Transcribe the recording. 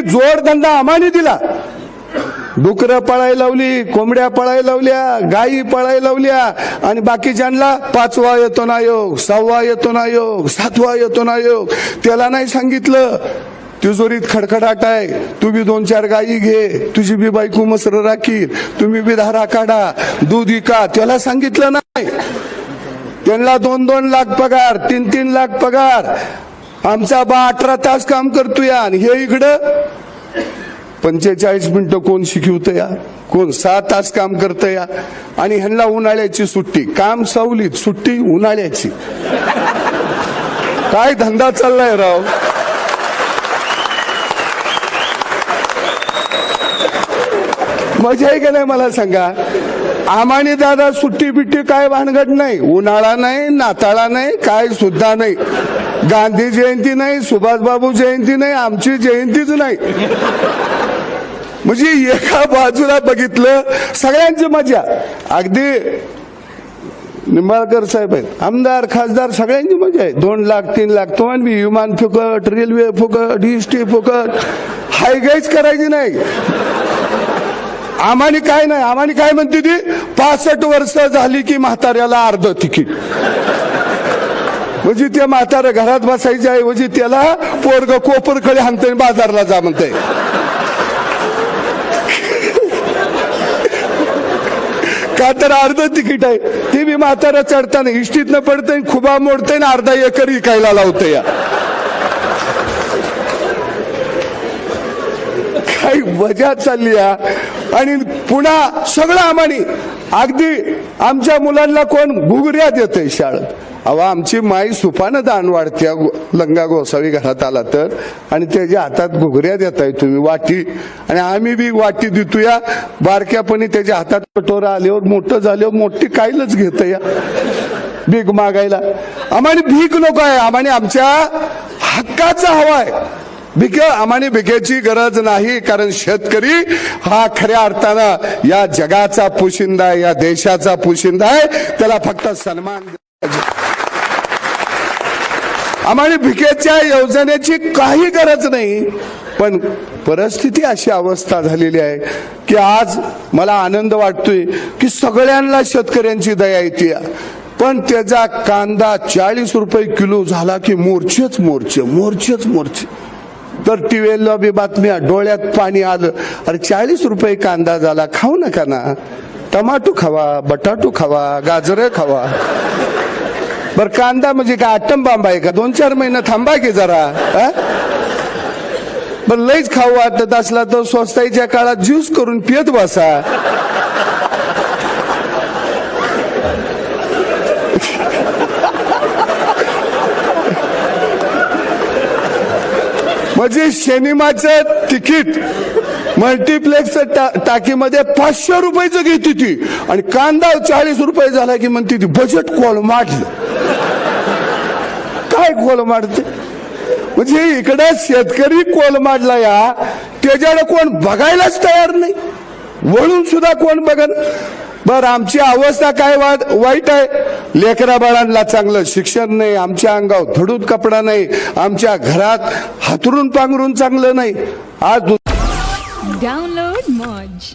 जोडधंदा आम्हाने दिला. डुकरं पळायला लावली कोंबड्या पळायला लावल्या गायी पळायला लावल्या आणि बाकीच्यांना पाचवा येतो ना योग सहावा येतो ना योग सातवा येतो ना योग. त्याला नाही सांगितलं. तिजोरीत खडखडाट आहे. तू बी दोन चार गायी घे. तुझी बी बायको मसर राखील तुम्ही बी धारा काढा. दूध विका. त्याला सांगितलं नाही. त्यांना दोन दोन लाख पगार तीन तीन लाख पगार. आमचा बा अठरा तास काम करतोय आणि हे इकडं. पंचेचाळीस मिनिटं कोण शिकवतं या? कोण सहा तास काम करत या? आणि ह्यांना उन्हाळ्याची सुट्टी. काम सावलीत सुट्टी उन्हाळ्याची. काय धंदा चाललाय राव? मजा आहे का नाही मला सांगा? आमाने दादा सुट्टी बिट्टी काय भानगड नाही? उन्हाळा नाही नाताळा नाही काय सुद्धा नाही. गांधी जयंती नाही सुभाषबाबू जयंती नाही आमची जयंतीच नाही. म्हणजे एका बाजूला बघितलं सगळ्यांची मजा. अगदी निंबाळकर साहेब आहेत. आमदार खासदार सगळ्यांची मजा आहे. दोन लाख तीन लाख तो मी विमान फुकट रेल्वे फुकट इष्टी फुकट. हायगाईच करायची नाही. आम्हाने काय नाही? आम्हाने काय म्हणते ती? पासष्ट वर्ष झाली की म्हाताऱ्याला अर्ध तिकीट. म्हणजे ते म्हातारं घरात बसायच्या ऐवजी त्याला पोरग कोपरकडे हाणतंय बाजारला जा म्हणतंय. का तर अर्ध तिकीट आहे. ते मी म्हातारा चढताना इष्टीतनं पडतंय खुबा मोडतंय ना अर्धा एकर विकायला लावतंय. या काही मजा चालली या. आणि पुन्हा सगळं आम्हाने. अगदी आमच्या मुलांना कोण घुगऱ्या देतंय शाळेत. अहो आमची माई सुपानं दान वाढत्या लंगा गोसावी घरात आला तर आणि त्याच्या हातात घुगऱ्या देताय तुम्ही वाटी. आणि आम्ही बी वाटी देतो या बारक्यापणी त्याच्या हातात कटोरा आल्यावर मोठं झाल्यावर मोठी कायलच घेत या. भीक मागायला. आम्हाला भीक नको आहे आम्हाला आमच्या हक्काचा हवाय भिके आम्हाला भिकेची गरज नाही कारण शेतकरी हा खऱ्या अर्थानं या जगाचा पुशिंदा आहे या देशाचा पुशिंदा आहे. त्याला फक्त सन्मान आम्हाला भिकेच्या योजनेची काही गरज नाही. पण परिस्थिती अशी अवस्था झालेली आहे की आज मला आनंद वाटतोय की सगळ्यांना शेतकऱ्यांची दया येते. पण त्याचा कांदा चाळीस रुपये किलो झाला की मोर्चेच मोर्चे मोर्चेच मोर्चे. तर टीव्हीला बी बातम्या डोळ्यात पाणी आलं. अरे चाळीस रुपये कांदा झाला खाऊ नका ना. टमाटो खावा बटाटो खावा गाजरं खावा. बर कांदा म्हणजे काय? आटम बांबा आहे का? दोन चार महिने थांबा की जरा पण बर लईच खाऊ वाटत असला तर स्वस्ताईच्या काळात ज्यूस करून पियत बसा. म्हणजे सिनेमाचं तिकीट मल्टिप्लेक्स टाकीमध्ये पाचशे रुपयाचं घेते ती आणि कांदा चाळीस रुपये झाला की म्हणते ती बजेट कॉल वाढलं काय कोल मारते म्हणजे इकडे शेतकरी कोल मारला या त्याच्याकडे कोण बघायलाच तयार नाही. वळून सुद्धा कोण बघन? बर आमची अवस्था काय वाद वाईट आहे. लेकरा बाळांना चांगलं शिक्षण नाही आमच्या अंगावर धडूत कपडा नाही आमच्या घरात हातरून पांघरून चांगलं नाही. आज डाउनलोड मॉज